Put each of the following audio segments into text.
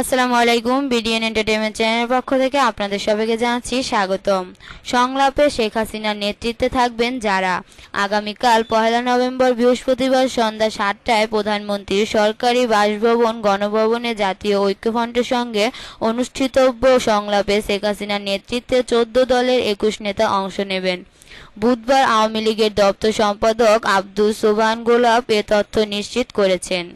আসসালামু আলাইকুম, BDN entertainment চ্যানেলের পক্ষ থেকে আপনাদের সবাইকে জানাচ্ছি স্বাগতম। সংলাপে শেখ হাসিনার নেতৃত্বে থাকবেন যারা। আগামীকাল পহেলা নভেম্বর বৃহস্পতিবার সন্ধ্যা সাতটায় প্রধানমন্ত্রীর সরকারি বাসভবন, গণভবনে জাতীয় ঐক্যফ্রন্টের সঙ্গে অনুষ্ঠিতব্য সংলাপে শেখ হাসিনার নেতৃত্বে চোদ্দ দলের একুশ নেতা অংশ নেবেন। বুধবার আওয়ামী লীগের দপ্তর সম্পাদক আব্দুল সোবহান গোলাপ এ তথ্য নিশ্চিত করেছেন।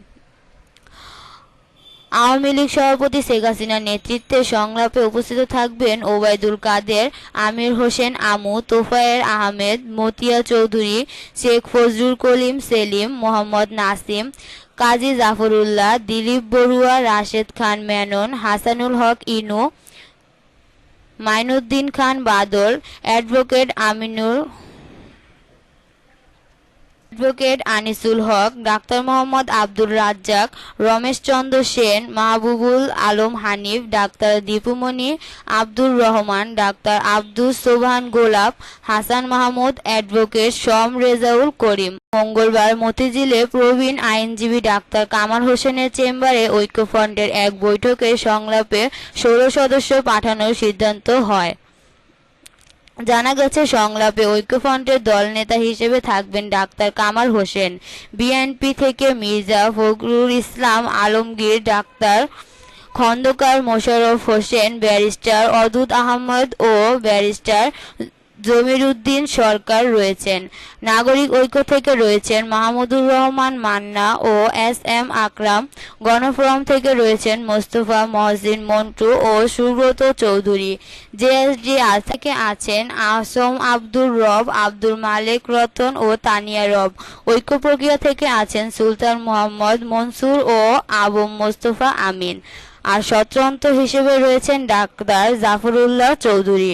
আওয়ামী লীগ সভাপতি শেখ হাসিনার নেতৃত্বে সংলাপে উপস্থিত থাকবেন ওবায়দুল কাদের, আমির হোসেন আমু তোফায়ের আহমেদ, মতিয়া চৌধুরী, শেখ ফজলুল কলিম সেলিম, মোহাম্মদ নাসিম, কাজী জাফরুল্লাহ, দিলীপ বড়ুয়া, রাশেদ খান মেনন, হাসানুল হক ইনু, মাইনুদ্দিন খান বাদল, অ্যাডভোকেট আমিনুর অ্যাডভোকেট আনিসুল হক, doctor Mohammad Abdur Razzak, Ramesh Chandra Sen, Mahbubul Alam Hanif, doctor Dipu Moni Abdur Rahman, doctor Abdul Sobhan Golap, Hasan Mahmud, advocate Sham Rezaul Karim. মঙ্গলবার মতিঝিলে প্রবীণ আইনজীবী ডাক্তার কামাল হোসেনের চেম্বারে ঐক্যফ্রন্টের এক বৈঠকে সংলাপে ষোলো সদস্য পাঠানোর সিদ্ধান্ত হয়। জানা গেছে, সংলাপে ঐক্যফ্রন্টের দলনেতা হিসেবে থাকবেন ডাক্তার কামাল হোসেন। বিএনপি থেকে মির্জা ফখরুল ইসলাম আলমগীর, ডাক্তার খন্দকার মোশাররফ হোসেন, ব্যারিস্টার অদুত আহমদ ও ব্যারিস্টার জমিরুদ্দিন সরকার রয়েছেন, নাগরিক ঐক্য থেকে রয়েছেন মাহমুদুর রহমান মান্না ও এস এম আকরাম, গণফোরাম থেকে রয়েছেন মোস্তফা মহসিন মন্টু ও সুব্রত চৌধুরী। জেএসডি থেকে আছেন আসম আব্দুর রব আব্দুল মালেক রতন ও তানিয়া রব। ঐক্য প্রক্রিয়া থেকে আছেন সুলতান মোহাম্মদ মনসুর ও আবু মোস্তফা আমিন। আর স্বতন্ত্র হিসেবে রয়েছেন ডাক্তার জাফরুল্লাহ চৌধুরী।